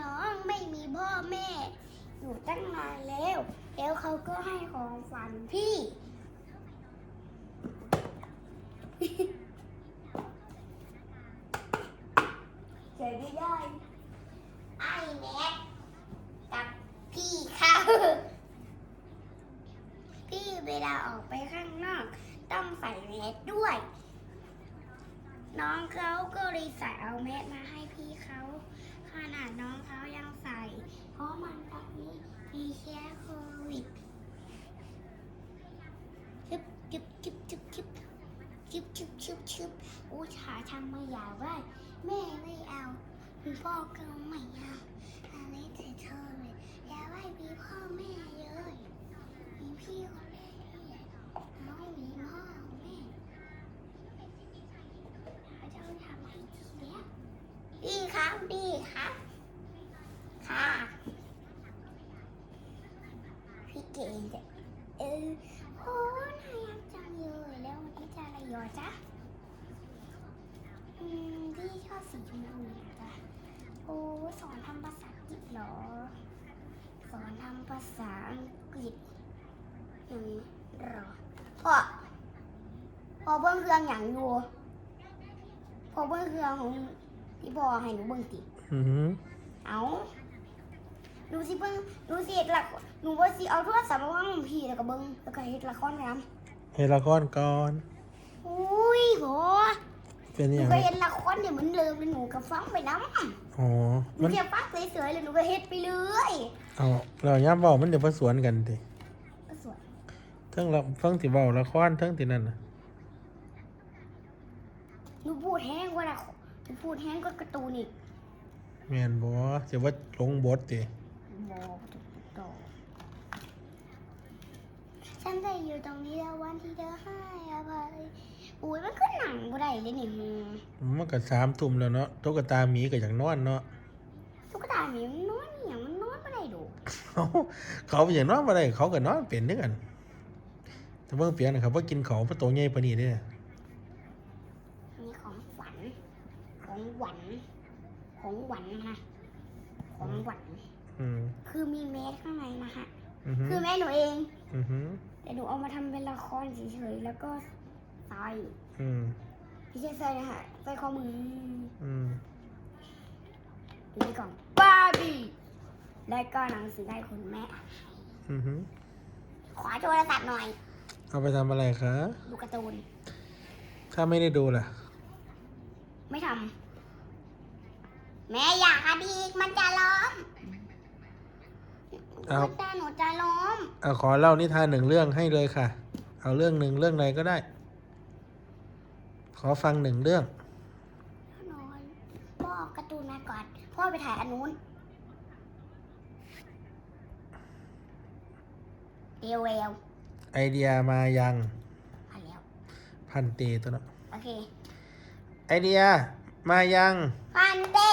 น้องไม่มีพ่อแม่ อยู่ตั้งนานแล้ว แล้วเขาก็ให้ของฝันพี่เจอไม่ได้ไอ้แม็กกับพี่เขาพี่เวลาออกไปข้างนอก ต้องใส่แมสด้วย น้องเขาก็เลยใส่เอาแมสมาให้พี่เขา ขนาดน้องเขายังใส่ เพราะมันตอนนี้มีแค่โควิดจึบจึบจึบจึบจึบจึบจึบจึบจึบอู้ชาทำไม่อยากได้แม่ไม่เอาคุณพ่อก็ไม่เอาอะไรแต่เธอเลยอยากให้มีพ่อแม่เลยมีพี่คนองมีพ่อแม่เขาจะทำให้ดีแล้วดีครับดีครับ ค่ะ พี่เก่งจัง เออโอ้น่ารักจังเลยแล้ววันนี้จะอะไรหรอจ๊ะอืมพี่ชอบสีชมพูนะจ๊ะโอ้สอนทำภาษาอังกฤษเหรอ สอนทำภาษาอังกฤษอย่างนี้เหรอพ่อพ่อเบิ้งเครื่องอย่างอยู่พ่อเบิ้งเครื่องของที่พ่อให้หนูเบิ้งติอือหือเอา หนูสิเบิ้งหนูสิเฮ็ดละหนูว่าสิเอาโทรศัพท์มาวางบนพี่แล้วก็เบิ้งแล้วก็เฮ็ดละครไปนำเฮดละครก่อนอุ้ยโหเป็นหอนูย่างก็ไรเฮ็ดละครเนี่ยเหมือนเดิมเลยหนูก็ฟังไปนำอ๋อหนูมันแค่ฟังเฉยๆเลยหนูก็เฮ็ดไปเลยเอาเราย่ามเว้ามันเดี๋ยวมาสวนกันดิก็สวยเทั้งเราฟังสิเว้าละครเทั้งที่นั่นน่ะหนูพูดแห้งกว่าละหนูพูดแห้งกว่าการ์ตูนอีก แม่นบ่สิว่าหลงบทติ บอกถูกต้องฉันได้อยู่ตรงนี้แล้ววันที่เธอให้อภัยอุ้ยมันก็หนังบ่ได้เลยนี่มึงมันก็สามทุ่มแล้วเนาะตุ๊กตาหมีก็อยากนอนเนาะตุ๊กตาหมีมันนอนอหย่างมันนอนไม่ได้ดูเขาเขาไปอย่างนอนบ่ได้เขาก็นอนเป็นด้วยกันแต่เบิ่งเปียงน่ะเขาบ่กินเขาเพราะโตใหญ่ปานนี้เด้อันนี้ของหวันของหวันของหวันนะของหวัน อืมคือมีเมสข้างในนะฮะอือหือคือแม่หนูเอง อือหือแต่หนูเอามาทำเป็นละครเฉยๆแล้วก็ใส่อืมไม่ใช่ใส่นะฮะใส่ข้อมืออืมอยู่ในกล่องบาร์บี้และก็หนังสือได้คุณแม่ อือหือขอโทรศัพท์หน่อย เอาไปทำอะไรคะ ดูการ์ตูน ถ้าไม่ได้ดูล่ะ ไม่ทำแม่อยากอะดีกมันจะล้ม เอามันตาหนูจะล้มเอาขอเล่านิทานหนึ่งเรื่องให้เลยค่ะ เอาเรื่องหนึ่งเรื่องใดก็ได้ ขอฟังหนึ่งเรื่องนอนพ่อเอาการ์ตูนมาก่อน พ่อไปถ่ายอันนู้นเดียวเวลไอเดียมายังมาแล้วพันเตตัวเนาะโอเค ไอเดียมายัง พันเต้